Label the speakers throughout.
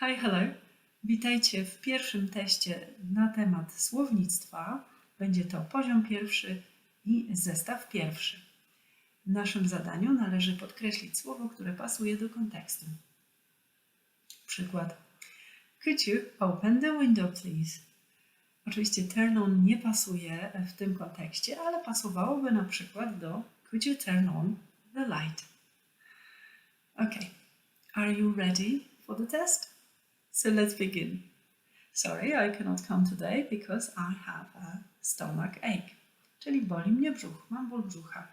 Speaker 1: Hi, hello. Witajcie w pierwszym teście na temat słownictwa. Będzie to poziom pierwszy i zestaw pierwszy. W naszym zadaniu należy podkreślić słowo, które pasuje do kontekstu. Przykład. Could you open the window, please? Oczywiście turn on nie pasuje w tym kontekście, ale pasowałoby na przykład do Could you turn on the light? Okay. Are you ready for the test? So let's begin. Sorry, I cannot come today because I have a stomach ache. Czyli boli mnie brzuch, mam ból brzucha.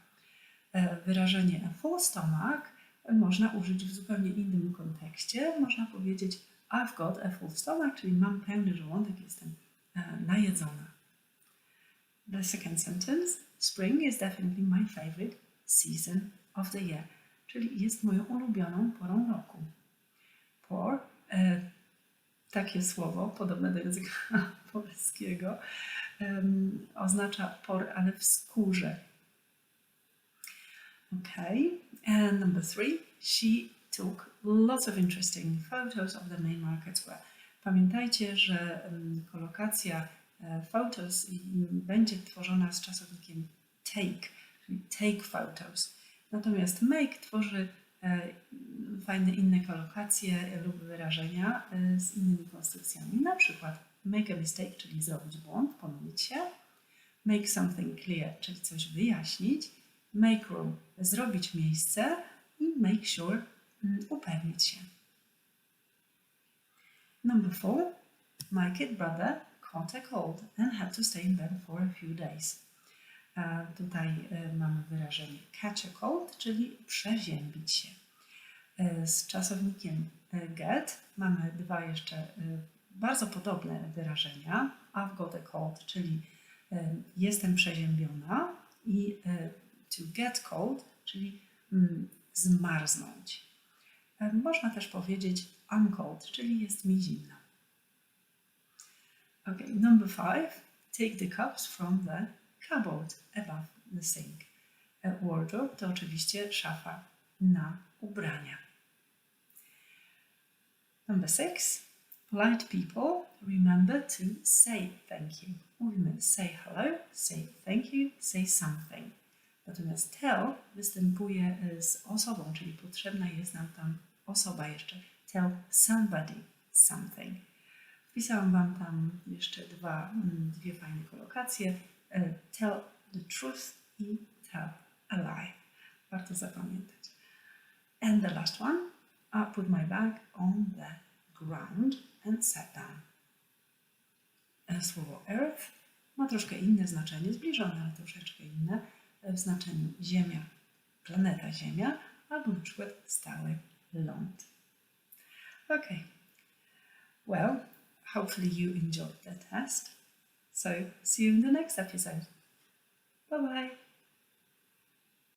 Speaker 1: E, Wyrażenie a full stomach można użyć w zupełnie innym kontekście. Można powiedzieć I've got a full stomach, czyli mam pełny żołądek, jestem e, najedzona. The second sentence, spring is definitely my favorite season of the year, czyli jest moją ulubioną porą roku. Por, e, takie słowo, podobne do języka polskiego, em, oznacza por, ale w skórze. Okay, and number three, she took lots of interesting photos of the main market square. Pamiętajcie, że kolokacja e, photos będzie tworzona z czasownikiem take, czyli take photos. Natomiast make tworzy fajne inne kolokacje lub wyrażenia e, z innymi konstrukcjami. Na przykład make a mistake, czyli zrobić błąd, pomylić się. Make something clear, czyli coś wyjaśnić. Make room, zrobić miejsce. I make sure, mm, upewnić się. Number four, my kid brother caught a cold and had to stay in bed for a few days. E, Tutaj e, mamy wyrażenie catch a cold, czyli przeziębić się. E, Z czasownikiem e, get mamy dwa jeszcze e, bardzo podobne wyrażenia. I've got a cold, czyli jestem przeziębiona i to get cold, czyli mm, zmarznąć. Można też powiedzieć I'm cold, czyli jest mi zimno. Okay, number five, take the cups from the cupboard above the sink. Wardrobe to oczywiście szafa na ubrania. Number six, polite people remember to say thank you. Mówimy say hello, say thank you, say something. Natomiast tell występuje z osobą, czyli potrzebna jest nam tam osoba jeszcze. Tell somebody something. Wpisałam Wam tam jeszcze dwa, mm, dwie fajne kolokacje. E, Tell the truth i tell a lie. Warto zapamiętać. And the last one, I put my bag on the ground and sat down. E, Słowo earth ma troszkę inne znaczenie, zbliżone, ale troszeczkę inne e, w znaczeniu ziemia, planeta Ziemia, albo na przykład stały ląd. Okay. Well, hopefully you enjoyed the test. So, see you in the next episode. Bye bye.